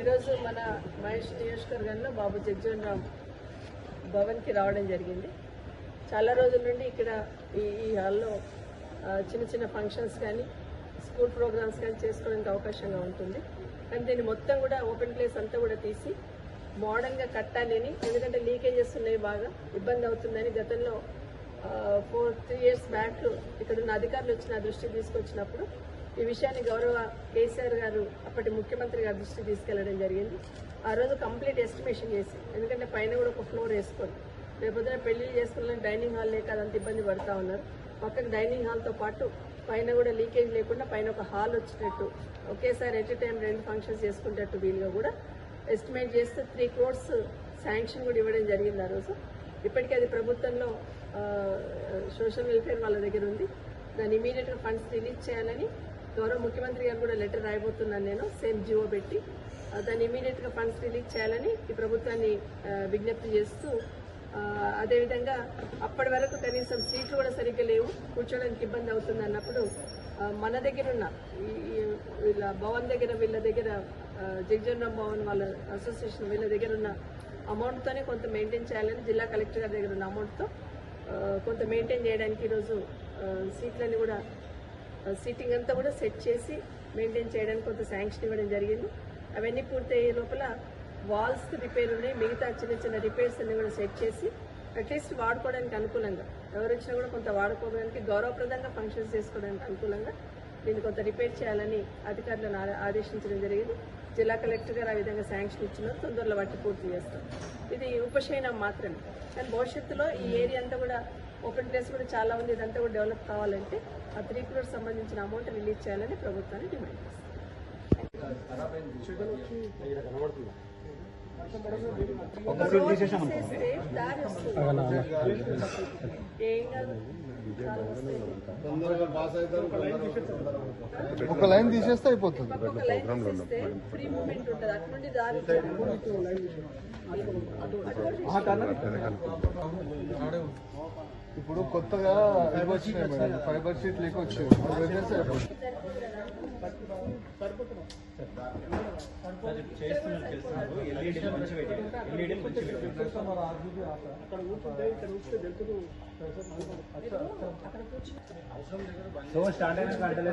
ఈరోజు మన మహేష్ నియోజకవర్గంలో బాబు జగ్జీవన్ రామ్ భవన్కి రావడం జరిగింది. చాలా రోజుల నుండి ఇక్కడ ఈ ఈ హాల్లో చిన్న చిన్న ఫంక్షన్స్ కానీ స్కూల్ ప్రోగ్రామ్స్ కానీ చేసుకోవడానికి అవకాశంగా ఉంటుంది. కానీ దీన్ని మొత్తం కూడా ఓపెన్ ప్లేస్ అంతా కూడా తీసి మోడర్న్గా కట్టాలి అని ఎందుకంటే లీకేజెస్ ఉన్నాయి బాగా ఇబ్బంది అవుతుందని గతంలో ఫోర్ త్రీ ఇయర్స్ బ్యాక్ ఇక్కడ ఉన్న అధికారులు వచ్చి నా తీసుకొచ్చినప్పుడు ఈ విషయాన్ని గౌరవ కేసీఆర్ గారు అప్పటి ముఖ్యమంత్రి గారి దృష్టికి తీసుకెళ్ళడం జరిగింది. ఆ రోజు కంప్లీట్ ఎస్టిమేషన్ చేసి ఎందుకంటే పైన కూడా ఒక ఫ్లోర్ వేసుకొని రేపొద్దున పెళ్ళి చేసుకోవాలని డైనింగ్ హాల్ లేక అదంత ఇబ్బంది పడతా ఉన్నారు. పక్కకు డైనింగ్ హాల్తో పాటు పైన కూడా లీకేజ్ లేకుండా పైన ఒక హాల్ వచ్చినట్టు ఒకేసారి ఎట్ టైం రెండు ఫంక్షన్స్ చేసుకునేటట్టు వీలుగా కూడా ఎస్టిమేట్ చేస్తే త్రీ క్రోర్స్ శాంక్షన్ కూడా ఇవ్వడం జరిగింది ఆ రోజు. ఇప్పటికీ అది ప్రభుత్వంలో సోషల్ వెల్ఫేర్ వాళ్ళ దగ్గర ఉంది. దాన్ని ఇమీడియట్గా ఫండ్స్ రిలీజ్ చేయాలని గౌరవ ముఖ్యమంత్రి గారు కూడా లెటర్ రాయబోతున్నాను నేను సేమ్ జియో పెట్టి. దాన్ని ఇమీడియట్గా ఫండ్స్ రిలీజ్ చేయాలని ఈ ప్రభుత్వాన్ని విజ్ఞప్తి చేస్తూ అదేవిధంగా అప్పటి వరకు కనీసం సీట్లు కూడా సరిగ్గా లేవు కూర్చోడానికి ఇబ్బంది అవుతుంది అన్నప్పుడు మన దగ్గర ఉన్న వీళ్ళ భవన్ దగ్గర వీళ్ళ దగ్గర ఆ, భవన్ వాళ్ళ అసోసియేషన్ వీళ్ళ దగ్గర ఉన్న అమౌంట్తోనే కొంత మెయింటైన్ చేయాలని జిల్లా కలెక్టర్ గారి దగ్గర ఉన్న అమౌంట్తో కొంత మెయింటైన్ చేయడానికి ఈరోజు సీట్లన్నీ కూడా సీటింగ్ అంతా కూడా సెట్ చేసి మెయింటైన్ చేయడానికి కొంత శాంక్షన్ ఇవ్వడం జరిగింది. అవన్నీ పూర్తయ్యే లోపల వాల్స్ రిపేర్ ఉన్నాయి. మిగతా చిన్న చిన్న రిపేర్స్ అన్ని కూడా సెట్ చేసి అట్లీస్ట్ వాడుకోవడానికి అనుకూలంగా. ఎవరు వచ్చినా కూడా కొంత వాడుకోవడానికి గౌరవప్రదంగా ఫంక్షన్స్ చేసుకోవడానికి అనుకూలంగా దీన్ని కొంత రిపేర్ చేయాలని అధికారులను ఆ- ఆదేశించడం జరిగింది. జిల్లా కలెక్టర్ గారు ఆ విధంగా శాంక్షన్ ఇచ్చినారు తొందరలో వాటి పూర్తి చేస్తాం. ఇది ఉపశయనం మాత్రమే. కానీ భవిష్యత్తులో ఈ ఏరియా అంతా కూడా ఓపెన్ ప్లేస్ కూడా చాలా ఉంది. ఇదంతా కూడా డెవలప్ కావాలంటే ఆ త్రీ క్రోర్స్ సంబంధించిన అమౌంట్ రిలీజ్ చేయాలని ప్రభుత్వాన్ని డిమాండ్ చేస్తాం. ఒక లైన్ తీసేస్తే అయిపోతుంది. ఒక లైన్ తీసేస్తే ఫ్రీ మూమెంట్ ఉంటుంది. అటు నుండి దారి ఇప్పుడు కొత్తగా ఇవి వచ్చినాయి మేడం ఫైబర్ షీట్ లేక వచ్చాయి అవి